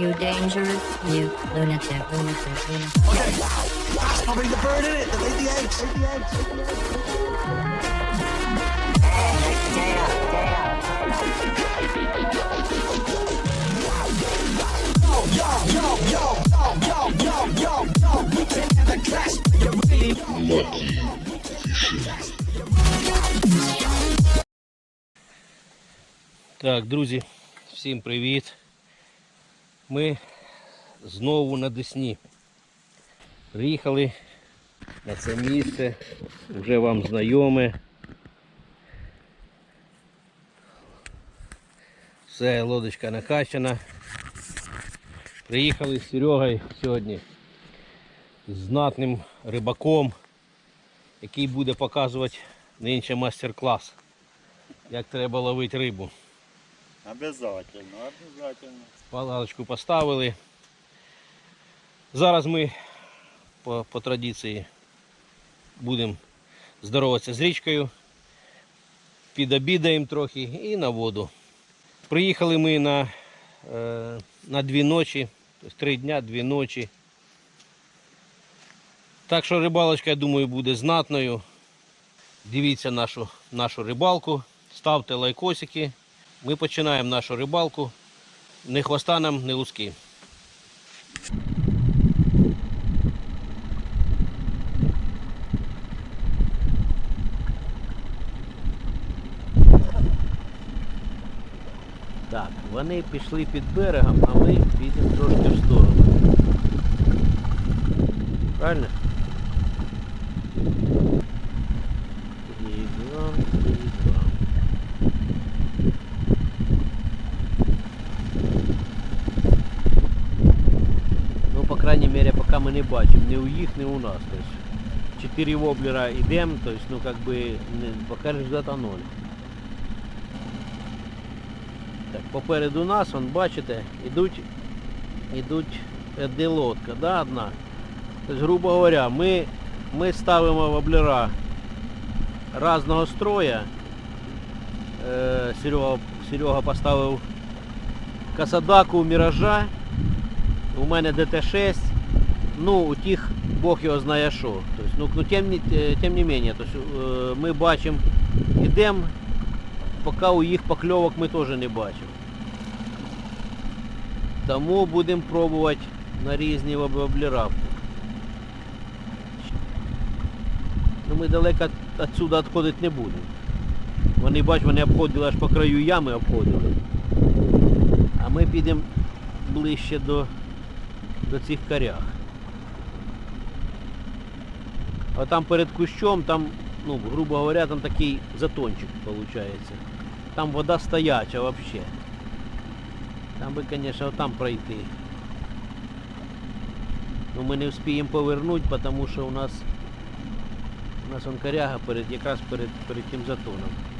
You danger, you lunatic, lunatic, lunatic. That's probably the bird in it that laid the eggs. Laid the eggs. Laid the eggs. Yo, yo, yo, yo, yo, yo, yo, we can never clash. You really Так, друзі, всім привіт. Ми знову на Десні. Приїхали на це місце, вже вам знайоме. Все, лодочка накачана. Приїхали з Серегою сьогодні з знатним рибаком, який буде показувати нинче мастер-клас, як треба ловити рибу. Обязательно, обязательно. Палаточку поставили. Зараз ми по, по традиції будемо здороватися з річкою, підобідаємо трохи і на воду. Приїхали ми на, е, на дві ночі, тобто три дня, дві ночі. Так що рибалочка, я думаю, буде знатною. Дивіться нашу, нашу рибалку, ставте лайкосики. Ми починаємо нашу рибалку. Не хвоста нам, не луски. Так, вони пішли під берегом, а ми підемо трошки в сторону. Правильно? Їдем, крайней мере, пока мы не бачимо ні у їх, ні у нас. То есть, чотири воблера йдемо, то есть, ну, как бы, не, пока результата ноль. Так, попереду нас, вон, бачите, ідуть, ідуть де лодка, да, одна. Тобто, грубо говоря, ми, ми ставимо воблера разного строя. Е, Серега, Серега поставив Касадаку Міража. У мене ДТ-6. Ну, у тих Бог його знає що. Тобто, ну, ну, тем, е, тем не менее, тобто, е, ми бачимо, йдемо, поки у їх покльовок ми теж не бачимо. Тому будемо пробувати на різні воб- Ну, ми далеко відсюди відходити не будемо. Вони, бач, вони обходили аж по краю ями обходили. А ми підемо ближче до, до цих корях. А там перед кущом, там, ну, грубо говоря, там такий затончик получается. Там вода стояча вообще. Там би, конечно, там пройти. Ну ми не встигнемо повернути, тому що у нас у нас он коряга перед, якраз перед, перед тим затоном.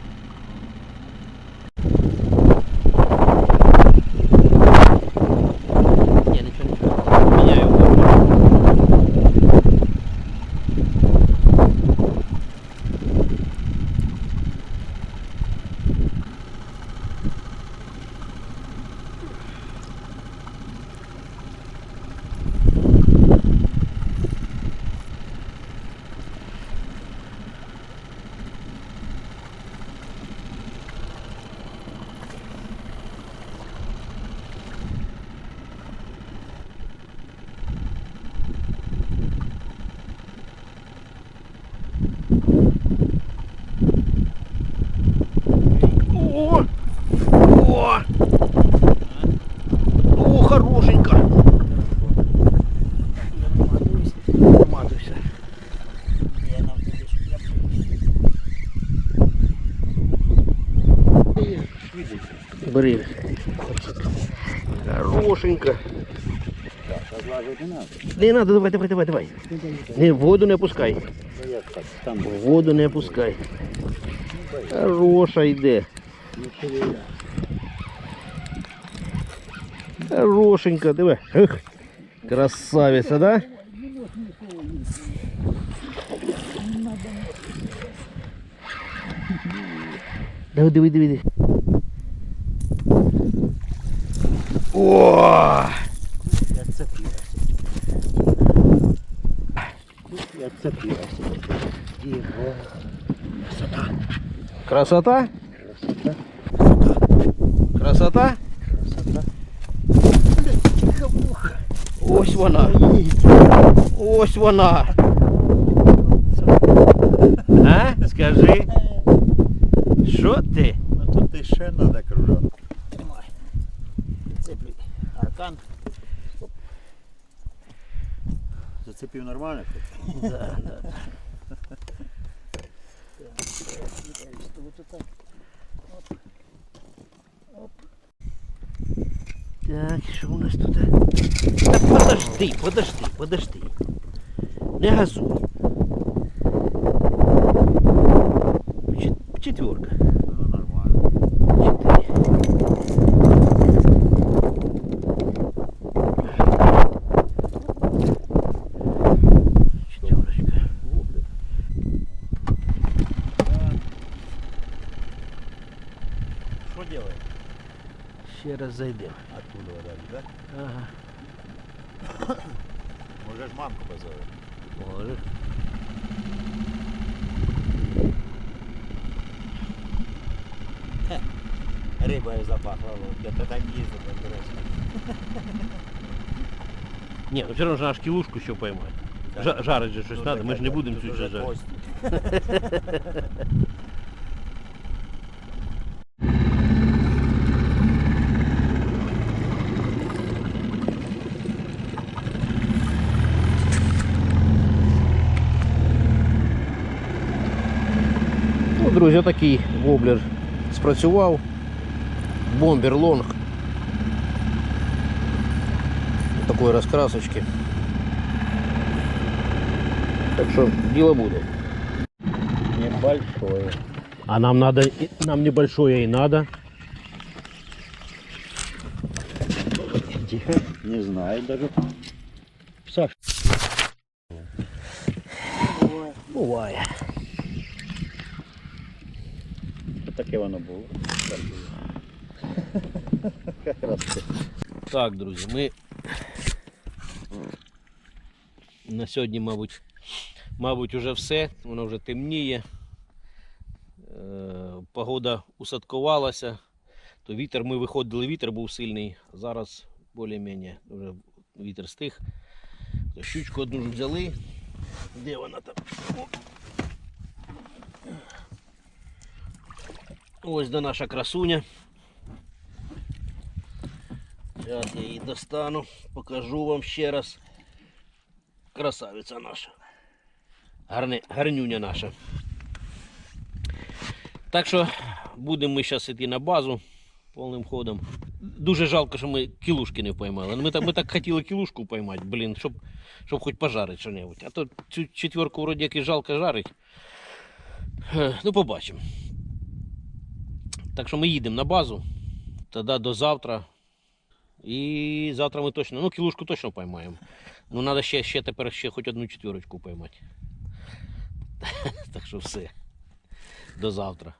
Бери. Хорошенько. Не надо, давай, давай, давай, давай. Не, воду не опускай. Воду не опускай. Хороша йде. Хорошенька, диви. Ех, красавиця, да? Диви, диви, диви. Красота? Красота? Красота? Ось вона. Ось вона. А? Скажи. Що ти? Ну тут і ще треба кружок. Цеплю аркан. Зацепив нормально? Да, да. Так, що у нас тут? Так, подожди, подожди, подожди. Не газуй. Четверка. Ну нормально. Четыре. Четверочка. Що делаем? Ще раз зайдемо. Оттуда вода, да? Ага. Може ж мамку позовем. Може. Рибою запахло, где-то так їздив, до речі. Ні, ну все одно ж наш кілушку що поймати. Жа- Жарить же щось Ну, треба, так, ми ж не так, будемо тут друзі, такий воблер спрацював. Бомбер лонг. Такої розкрасочки. Так що діло буде. Небольшое. А нам надо, и- нам небольшое и надо. Тихо. Не знаю даже. Саш. Буває. Таке воно було. Так, друзі, ми на сьогодні, мабуть, мабуть, уже все. Воно вже темніє. Е, Погода усадкувалася. То вітер, ми виходили, вітер був сильний. Зараз більш-менш вже вітер стих. Щучку одну ж взяли. Де вона там? Ось де наша красуня. Зараз я її достану, покажу вам ще раз. Красавиця наша. Гарне, гарнюня наша. Так що будемо ми зараз йти на базу повним ходом. Дуже жалко, що ми кілушки не поймали. Ми так, ми так хотіли кілушку поймати, блін, щоб, щоб хоч пожарити що-небудь. А то цю четверку вроді як і жалко жарить. Е, Ну, побачимо. Так що ми їдемо на базу. Тоді до завтра. І завтра ми точно, ну кілушку точно поймаємо. Ну треба ще, ще тепер ще хоч одну четвірочку поймати. Так що все. До завтра.